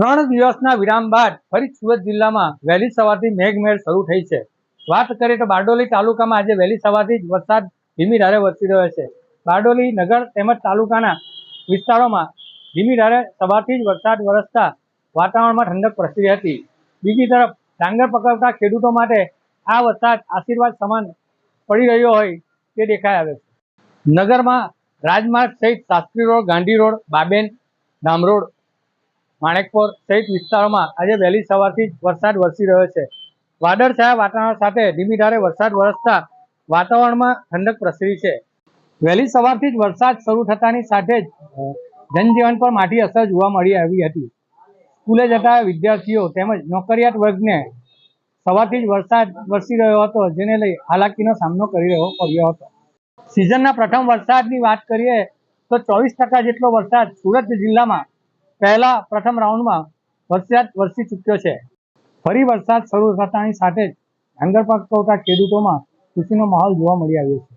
ત્રણ દિવસના વિરામ બાદ ફરી સુરત જિલ્લામાં વહેલી સવારથી મેઘમહેર શરૂ થઈ છે. વાત કરીએ તો બારડોલી તાલુકામાં આજે વહેલી સવારથી જ વરસાદ ધીમી ધારે વરસી રહ્યો છે. બારડોલી નગર તેમજ તાલુકાના વિસ્તારોમાં ધીમી ધારે સવારથી જ વરસાદ વરસતા વાતાવરણમાં ઠંડક પ્રસરી હતી. બીજી તરફ ડાંગર પકવતા ખેડૂતો માટે આ વરસાદ આશીર્વાદ સમાન પડી રહ્યો હોય તે દેખાઈ આવે છે. નગરમાં રાજમાર્ગ સહિત શાસ્ત્રી રોડ, ગાંધી રોડ, બાબેન ધામરોડ માણેકપોર સહિત વિસ્તારોમાં આજે વહેલી સવારથી જ વરસાદ વરસી રહ્યો છે. વાદળછાયા વાતાવરણ સાથે ધીમી ધારે વરસાદ વરસતા વાતાવરણમાં ઠંડક પ્રસરી છે. વહેલી સવારથી જ વરસાદ શરૂ થતાની સાથે જ જનજીવન પર માઠી અસર જોવા મળી આવી હતી. સ્કૂલે જતા વિદ્યાર્થીઓ તેમજ નોકરિયાત વર્ગને સવારથી જ વરસાદ વરસી રહ્યો હતો, જેને લઈ હાલાકીનો સામનો કરી રહ્યો પડ્યો હતો. સિઝનના પ્રથમ વરસાદની વાત કરીએ તો ચોવીસ જેટલો વરસાદ સુરત જિલ્લામાં પહેલા પ્રથમ રાઉન્ડમાં વરસાદ વરસી ચૂક્યો છે. ફરી વરસાદ શરૂ થતાની સાથે જ ડાંગર પાક ખેડૂતોમાં ખુશીનો માહોલ જોવા મળી આવ્યો છે.